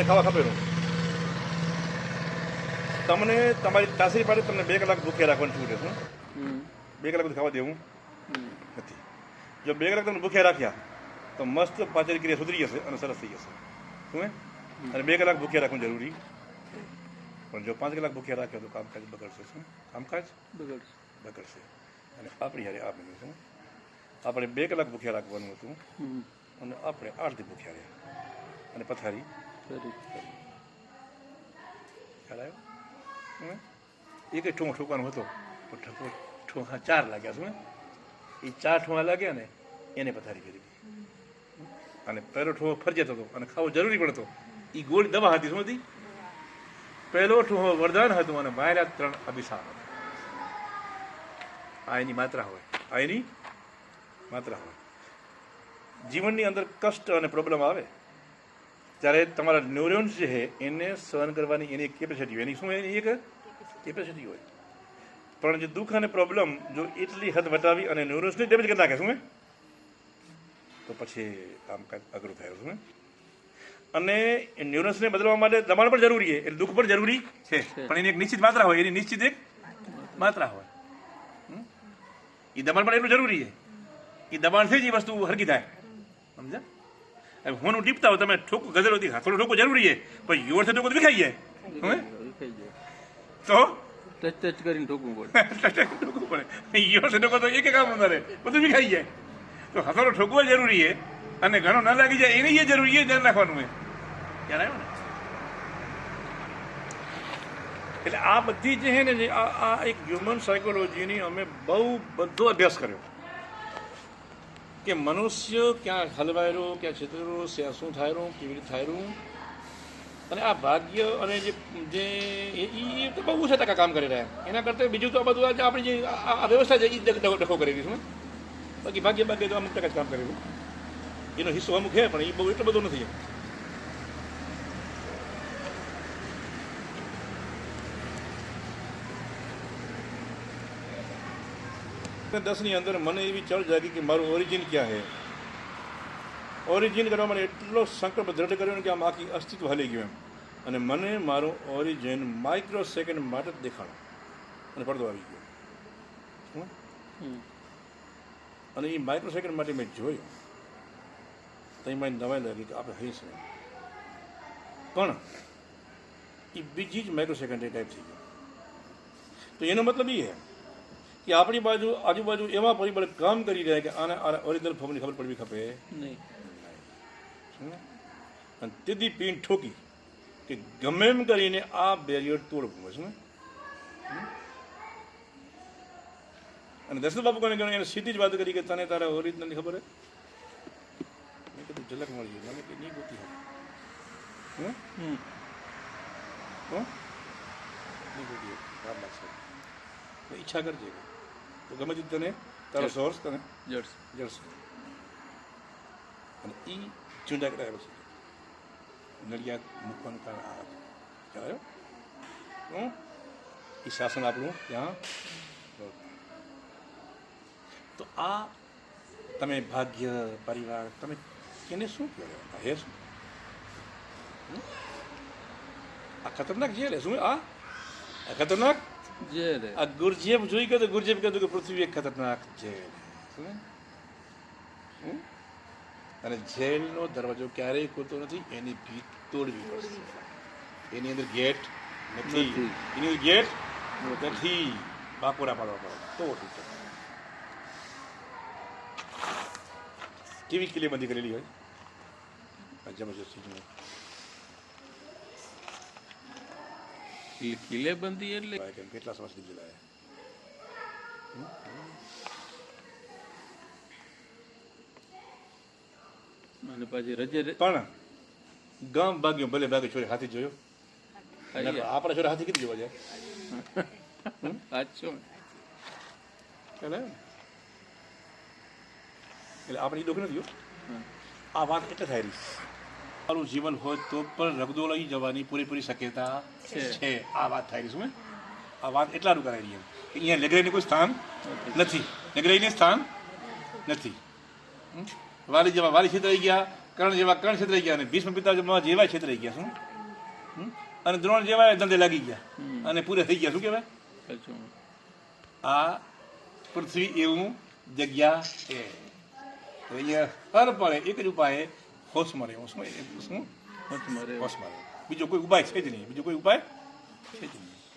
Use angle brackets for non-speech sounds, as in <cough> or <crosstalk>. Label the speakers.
Speaker 1: તમને ખાવા ખપે તમને તમારી તાસરી પાડે તમને બે કલાક ભૂખ્યા રાખવાની છૂટ છું બે કલાક સુધી ખાવા દેવું નથી. જો બે કલાક તમને ભૂખ્યા રાખ્યા તો મસ્ત પાચન ક્રિયા સુધરી જશે અને સરસ થઈ જશે. શું? અને બે કલાક ભૂખ્યા રાખવું જરૂરી. પણ જો પાંચ કલાક ભૂખ્યા રાખ્યો તો કામકાજ બગડશે શું? કામકાજ
Speaker 2: બગડશે.
Speaker 1: બગડશે. અને આપણી હારે આ બન્યું શું? આપણે બે કલાક ભૂખ્યા રાખવાનું હતું અને આપણે આઠથી ભૂખ્યા રહ્યા. અને પથારી. ખ્યાલ આવ્યો? એક ઠુંગો ઠોકવાનો હતો. પણ ઠોંગા ચાર લાગ્યા શું એ ચાર ઠુંગા લાગ્યા ને, એને પથારી કરી. અને પહેલો ઠુંગો ફરજિયાત હતો અને ખાવો જરૂરી પણ હતો. એ ગોળી દવા હતી, શું હતી? પહેલો ઠુંગો વરદાન હતું અને માયલા ત્રણ અભિશાપ હતા. આ એની માત્રા હોય. આ એની માત્રા હોય. જીવનની અંદર કષ્ટ અને પ્રોબ્લેમ આવે. ત્યારે તમારા ન્યુરોન્સ જે છે એને સહન કરવાની એની કેપેસિટી હોય. એની શું એની એક કેપેસિટી હોય. પણ જે દુઃખ અને પ્રોબ્લેમ જો એટલી હદ વટાવી અને ન્યુરોન્સને ડેમેજ કરી નાખે શું તો પછી કામકાજ અઘરું થાય શું અને ન્યુરોન્સને બદલવા માટે દબાણ પણ જરૂરી છે. એટલે દુઃખ પણ જરૂરી છે. પણ એની એક નિશ્ચિત માત્રા હોય. એની નિશ્ચિત એક માત્રા હોય. એ દબાણ પણ એટલું જરૂરી છે. એ દબાણથી જ એ વસ્તુ હરકી થાય. સમજ્યા? હોનું ટીપતા હોય તમે ઠોકું ગઝલ હતી થોડું ઠોકો જરૂરી છે પણ યોરથી ઠોકો તો વિખાઈ જાય? તો?
Speaker 2: ટચ ટચ કરીને ઠોકવું પડે. <laughs>
Speaker 1: ઠોકવું પડે. યોરથી ઠોકો તો એક કામ ન રહે બધું વિખાઈ જાય. તો હથોડો ઠોકવો જરૂરી છે અને ઘણો ન લાગી જાય એની એ જરૂરી છે ધ્યાન રાખવાનું એ ખ્યાલ આવ્યો ને? એટલે આ બધી જે છે ને આ એક હ્યુમન સાયકોલોજીની અમે બહુ બધો અભ્યાસ કર્યો. કે મનુષ્ય ક્યાં હલવાયેલો, ક્યાં છેતરેલો, ક્યાં શું થાયરું કેવી રીતે થાયરું અને આ ભાગ્ય અને જે જે, એ- તો બહુ ઓછા ટકા કામ કરી રહ્યા એના કરતાં બીજું તો આ બધું આપણી જે, આ વ્યવસ્થા છે, એ ડખો કરી દઈશું બાકી ભાગ્ય ભાગ્ય તો અમુક ટકા જ કામ કરેલું એનો હિસ્સો અમુક છે, પણ એ બહુ, એટલો બધો નથી. દસની અંદર મને એવી ચળ જાગી કે મારું ઓરિજિન ક્યાં છે ઓરિજિન કરવા માટે એટલો સંકલ્પ દ્રઢ કર્યો કે આમ આખી અસ્તિત્વ હલી ગયું એમ અને મને મારું ઓરિજિન માઇક્રો સેકન્ડ માટે જ દેખાડો અને પડદો આવી ગયો. અને એ માઇક્રો સેકન્ડ માટે મેં જોયું ત્યાં મારી નવાઈ લાગી કે આપણે હઈશું પણ એ બીજી જ માઇક્રો સેકન્ડ ટાઈપ થઈ ગયો તો એનો મતલબ એ છે કે આપણી બાજુ આજુબાજુ એવા પરિબળ કામ કરી રહ્યા કે આને આને ઓરિજિનલ ફોર્મની ખબર પડવી ખપે?
Speaker 2: નહીં?
Speaker 1: અને તેથી પીન ઠોકી કે ગમે એમ કરીને આ બેરિયર તોડવું છે ને? અને દશરથ બાપુ કોને કહ્યું એને સીધી જ વાત કરી કે તને તારા ઓરિજિનલની ખબર હે? મેં કીધું ઝલક મળી ગઈ. મને કે નહીં ગોતી હે હમ?
Speaker 2: હમ.
Speaker 1: ઈચ્છા કરજે. તો ગમે તે તને તારો સોર્સ તને
Speaker 2: જડશે
Speaker 1: જળશે અને એ ચૂંટા કરાયા છે નડિયાદ મૂકવાનું કારણ આ હતું ખ્યાલ આવ્યો? હં? એ શાસન આપણું ત્યાં તો આ તમે ભાગ્ય પરિવાર તમે કેને શું કહેવાય? હે શું? આ ખતરનાક છે શું? આ ખતરનાક?
Speaker 2: જે રે
Speaker 1: આ ગુરજેબ જોઈ ગયો તો ગુરજેબ કહેતું કે પૃથ્વી એક ખતરનાક છે. અને જેલનો દરવાજો ક્યારેય ખોલતો નથી એની ભીત તોડવી પડશે એની અંદર ગેટ નથી. એની અંદર ગેટ નથી બાકોડા પાડવા પડે તો કેવી કિલ્લેબંધી કરેલી હોય જબરજસ્ત
Speaker 2: કિલ્લેબંધી એટલે
Speaker 1: કેટલા સમય સુધી ચલાવે
Speaker 2: અને પછી રજે
Speaker 1: પણ ગામ ભાગ્યો ભલે ભાગ્યો છોરી હાથી જોયો. આપણે છોડે છોરા હાથી કીધી જોવા જાય?
Speaker 2: સાચો
Speaker 1: ખ્યાલ એટલે આપણે એ દુઃખ નથી. આ વાત એટલે થાય રહી મારું જીવન હોય તો પણ રગદો લઈ જવાની પૂરેપૂરી શક્યતા
Speaker 2: છે.
Speaker 1: આ વાત થાય રહી આ વાત એટલાનું કરાય રહી કે અહીંયા લેગરાઈનું કોઈ સ્થાન નથી. લેગરાઈને સ્થાન નથી? વાલી જેવા વાલી છેતરાઈ ગયા કર્ણ જેવા કર્ણ છેતરાઈ ગયા અને ભીષ્મ પિતા જેવા છેતરાઈ ગયા શું? અને દ્રોણ જેવા ધંધે લાગી ગયા. અને પૂરે થઈ ગયા શું કહેવાય? આ પૃથ્વી એવું જગ્યા છે. અહીંયા હર પળે એક જ ઉપાય હોશમાં રહેવું શું શું હોશમાં રહેવું બીજો કોઈ ઉપાય છે જ નહીં. બીજો કોઈ ઉપાય છે જ નહીં.